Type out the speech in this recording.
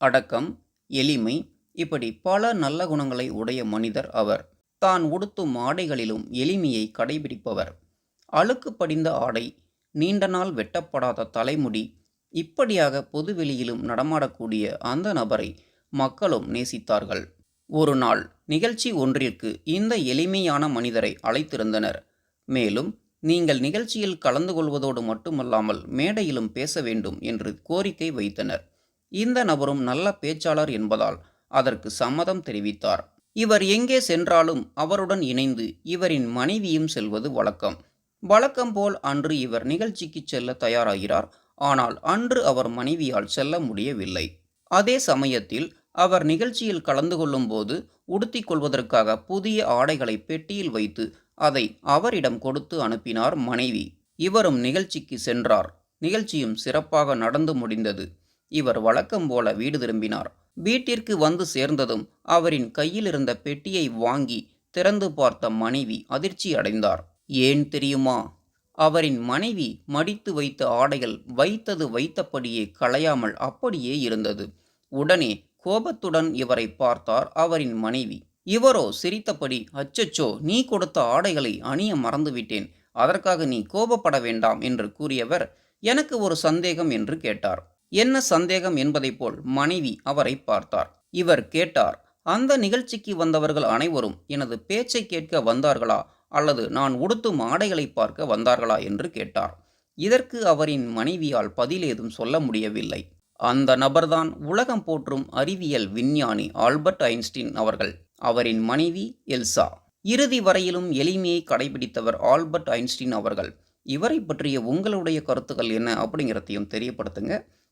அடக்கம் எளிமை இப்படி பல நல்ல குணங்களை உடைய மனிதர் அவர். தான் உடுத்தும் ஆடைகளிலும் எளிமையை கடைபிடிப்பவர். அழுக்கு படிந்த ஆடை நீண்ட நாள் வெட்டப்படாத தலைமுடி இப்படியாக பொதுவெளியிலும் நடமாடக்கூடிய அந்த நபரை மக்களும் நேசித்தார்கள். ஒரு நாள் நிகழ்ச்சி ஒன்றிற்கு இந்த எளிமையான மனிதரை அழைத்திருந்தனர். மேலும் நீங்கள் நிகழ்ச்சியில் கலந்து கொள்வதோடு மட்டுமல்லாமல் மேடையிலும் பேச வேண்டும் என்று கோரிக்கை வைத்தனர். இந்த நபரும் நல்ல பேச்சாளர் என்பதால் அதற்கு சம்மதம் தெரிவித்தார். இவர் எங்கே சென்றாலும் அவருடன் இணைந்து இவரின் மனைவியும் செல்வது வழக்கம். வழக்கம் போல் அன்று இவர் நிகழ்ச்சிக்கு செல்ல தயாராகிறார். ஆனால் அன்று அவர் மனைவியால் செல்ல முடியவில்லை. அதே சமயத்தில் அவர் நிகழ்ச்சியில் கலந்து கொள்ளும்போது உடுத்திக் கொள்வதற்காக புதிய ஆடைகளை பெட்டியில் வைத்து அதை அவரிடம் கொடுத்து அனுப்பினார் மனைவி. இவரும் நிகழ்ச்சிக்கு சென்றார். நிகழ்ச்சியும் சிறப்பாக நடந்து முடிந்தது. இவர் வழக்கம் போல வீடு திரும்பினார். வீட்டிற்கு வந்து சேர்ந்ததும் அவரின் கையில் இருந்த பெட்டியை வாங்கி திறந்து பார்த்த மனைவி அதிர்ச்சி அடைந்தார். ஏன் தெரியுமா? அவரின் மனைவி மடித்து வைத்த ஆடைகள் வைத்தது வைத்தபடியே களையாமல் அப்படியே இருந்தது. உடனே கோபத்துடன் இவரை பார்த்தார் அவரின் மனைவி. இவரோ சிரித்தபடி அச்சச்சோ நீ கொடுத்த ஆடைகளை அணிய மறந்துவிட்டேன். அதற்காக நீ கோபப்பட வேண்டாம் என்று கூறியவர் எனக்கு ஒரு சந்தேகம் என்று கேட்டார். என்ன சந்தேகம் என்பதைப் போல் மனைவி அவரை பார்த்தார். இவர் கேட்டார் அந்த நிகழ்ச்சிக்கு வந்தவர்கள் அனைவரும் எனது பேச்சை கேட்க வந்தார்களா? அல்லது நான் உடுத்தும் ஆடைகளை பார்க்க வந்தார்களா? என்று கேட்டார். இதற்கு அவரின் மனைவியால் பதில் ஏதும் சொல்ல முடியவில்லை. அந்த நபர்தான் உலகம் போற்றும் அறிவியல் விஞ்ஞானி ஆல்பர்ட் ஐன்ஸ்டீன் அவர்கள். அவரின் மனைவி எல்சா. இறுதி வரையிலும் எளிமையை கடைபிடித்தவர் ஆல்பர்ட் ஐன்ஸ்டீன் அவர்கள். இவரை பற்றிய உங்களுடைய கருத்துக்கள் என்ன அப்படிங்கிறதையும் தெரியப்படுத்துங்க.